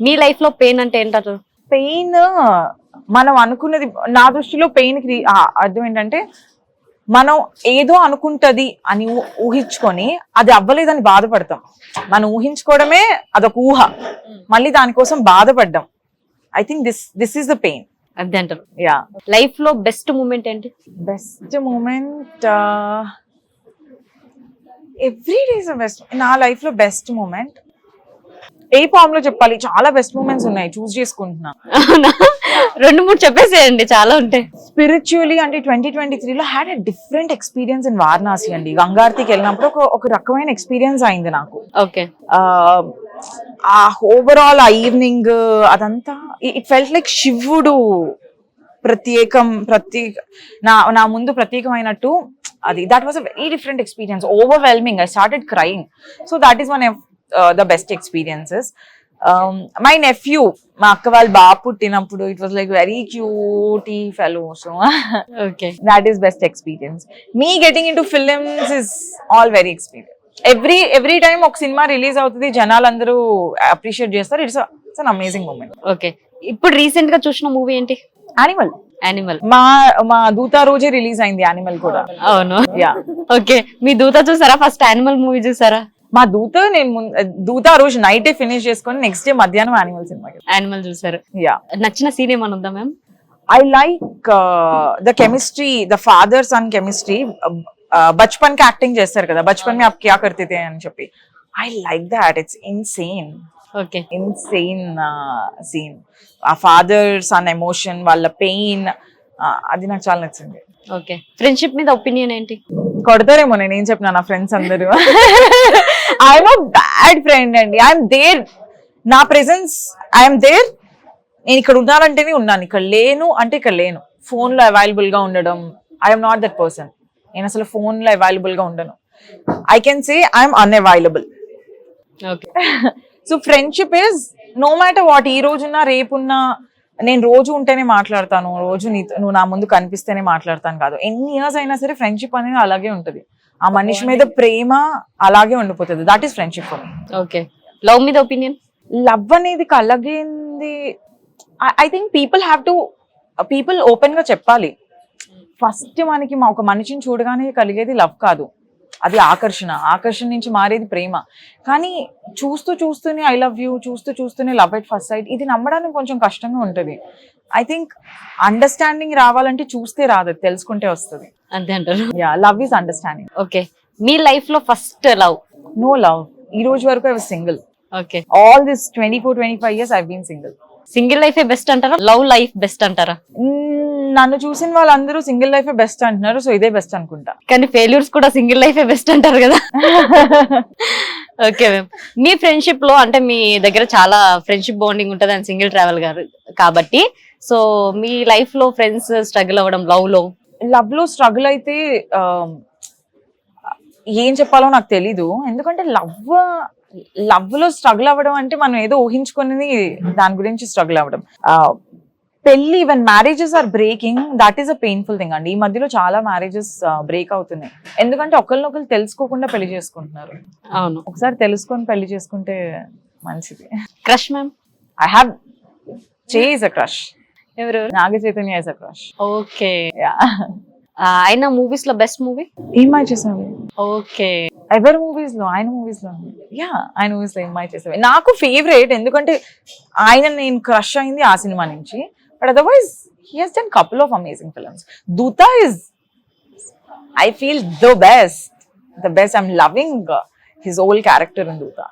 మీ లైఫ్లో పెయిన్ అంటే ఏంటారు పెయిన్ మనం అనుకున్నది నా దృష్టిలో పెయిన్కి అర్థం ఏంటంటే మనం ఏదో అనుకుంటది అని ఊహించుకొని అది అవ్వలేదని బాధపడతాం. మనం ఊహించుకోవడమే అదొక ఊహ. మళ్ళీ దానికోసం బాధపడ్డాం. I think this this is the pain అదే అంటారు. యా లైఫ్లో బెస్ట్ మూమెంట్ ఏంటి? Best moment every days best నా లైఫ్లో బెస్ట్ మూమెంట్ ఏ ఫామ్లో చెప్పాలి? చాలా బెస్ట్ మూమెంట్స్ ఉన్నాయి. చూస్ చేసుకుంటున్నా. రెండు మూడు చెప్పేసేయండి. చాలా ఉంటాయి. స్పిరిచువలీ అంటే ట్వంటీ ట్వంటీ త్రీలో had a different experience in Varanasi అండి. గంగారతికి వెళ్ళినప్పుడు ఒక ఒక రకమైన ఎక్స్పీరియన్స్ అయింది నాకు. ఓకే. ఆ, ఆ ఓవరాల్ ఆ ఈవినింగ్ అదంతా ఇట్ ఫెల్ట్ లైక్ శివుడు ప్రత్యేకం ప్రత్యేక నా నా ముందు ప్రత్యేకమైనట్టు అది that was a very different experience overwhelming I started crying so that is one the best experiences my nephew మా అక్క వాళ్ళ బాబు పుట్టినప్పుడు it was like very cutie fellow so okay that is best experience. Me getting into films is all very experience every every time ఒక cinema release అవుతుంది జనాలు అందరూ appreciate చేస్తారు it's it's an amazing moment okay ఇప్పుడు రీసెంట్గా చూసిన movie ఏంటి? Animal animal మా మా దూతా రోజే రిలీజ్ అయింది యానిమల్ కూడా. అవును. యా ఓకే మీ దూత చూసారా? ఫస్ట్ యానిమల్ మూవీ చూసారా? మా దూత నేను దూతా రోజు నైటే ఫినిష్ చేసుకొని నెక్స్ట్ డే మధ్యాహ్నం యానిమల్ సినిమాకి యానిమల్ చూసారు. యా నచ్చిన సీన్ ఏమైనా ఉందా ma'am I like the chemistry the father son chemistry బచ్పన్కి acting చేస్తారు కదా బచ్పన్ మీ ఆప్ క్యా అని చెప్పి. I like that it's insane okay insane scene ఆ ఫాదర్ సన్ ఎమోషన్ వాళ్ళ పెయిన్ అది నాకు చాలా నచ్చింది. ఓకే ఫ్రెండ్షిప్ మీద ఒపీనియన్ ఏంటి? కొడతారేమో నేను ఏం చెప్పినా నా ఫ్రెండ్స్ అందరూ. ఐఎమ్ అ బ్యాడ్ ఫ్రెండ్ అండి. ఐఎమ్ దేర్ నా ప్రెసెన్స్ ఐఎమ్ దేర్ నేను ఇక్కడ ఉన్నానంటేనే ఉన్నాను. ఇక్కడ లేను అంటే ఇక్కడ లేను. ఫోన్లో అవైలబుల్గా ఉండడం ఐఎమ్ నాట్ దట్ పర్సన్ నేను అసలు ఫోన్లో అవైలబుల్గా ఉండను. I can say I'm unavailable okay so friendship is no matter what ఈ రోజున్నా రేపున్నా నేను రోజు ఉంటేనే మాట్లాడతాను రోజు నీతో నువ్వు నా ముందు కనిపిస్తేనే మాట్లాడతాను కాదు. ఎన్ని ఇయర్స్ అయినా సరే ఫ్రెండ్షిప్ అనేది అలాగే ఉంటది. ఆ మనిషి మీద ప్రేమ అలాగే ఉండిపోతుంది. That is friendship for okay. Love మీద ఒపీనియన్ లవ్ అనేది కలగింది. I think people have to people ఓపెన్గా చెప్పాలి. ఫస్ట్ మనకి మా ఒక మనిషిని చూడగానే కలిగేది లవ్ కాదు. అది ఆకర్షణ. ఆకర్షణ నుంచి మారేది ప్రేమ. కానీ చూస్తూ చూస్తూనే ఐ లవ్ యూ చూస్తూ చూస్తూనే లవ్ ఎట్ ఫస్ట్ సైట్ ఇది నమ్మడానికి కొంచెం కష్టంగా ఉంటుంది. ఐ థింక్ అండర్స్టాండింగ్ రావాలంటే చూస్తే రాదు తెలుసుకుంటే వస్తుంది. అంతే అంటారు. Yeah love is understanding okay మీ లైఫ్లో ఫస్ట్ లవ్ నో లవ్ ఈ రోజు వరకు I was single okay all this twenty four twenty five years I been single single లైఫే బెస్ట్ అంటారా? లవ్ లైఫ్ బెస్ట్ అంటారా? మ్మ్, నన్ను చూసిన వాళ్ళందరూ సింగిల్ లైఫ్ బెస్ట్ అంటున్నారు సో ఇదే బెస్ట్ అనుకుంటా. కానీ ఫెయిల్యూర్స్ కూడా సింగిల్ లైఫే బెస్ట్ అంటారు కదా. ఓకే మ్యామ్ మీ ఫ్రెండ్షిప్లో అంటే మీ దగ్గర చాలా ఫ్రెండ్షిప్ బాండింగ్ ఉంటుంది అని సింగిల్ ట్రావెల్ గారు కాబట్టి సో మీ లైఫ్లో ఫ్రెండ్స్ స్ట్రగుల్ అవ్వడం లవ్లో? లవ్లో స్ట్రగుల్ అయితే ఏం చెప్పాలో నాకు తెలీదు. ఎందుకంటే లవ్ లవ్లో స్ట్రగుల్ అవ్వడం అంటే మనం ఏదో ఊహించుకుని దాని గురించి స్ట్రగుల్ అవ్వడం. పెళ్ళి even marriages are breaking that is a painful thing అండి. ఈ మధ్యలో చాలా మ్యారేజెస్ బ్రేక్ అవుతున్నాయి. ఎందుకంటే ఒకరినొకరు తెలుసుకోకుండా పెళ్ళి చేసుకుంటున్నారు. అవును. ఒకసారి తెలుసుకొని పెళ్ళి చేసుకుంటే మంచిది. Crush ma'am I have chase a crush ఎవరు? Naga Chaitanya is a crush okay ఆయన మూవీస్లో బెస్ట్ మూవీ ఏమై చేసావు? ఓకే ఎవరి మూవీస్లో? ఆయన మూవీస్లో? యా ఆయన మూవీస్లో ఏమై చేసావు? నాకు ఫేవరెట్ ఎందుకంటే ఆయన నేను క్రష్ అయింది ఆ సినిమా నుంచి. But otherwise, he has done couple of amazing films. Duta is, I feel, the best. The best. I'm loving his whole character in Duta.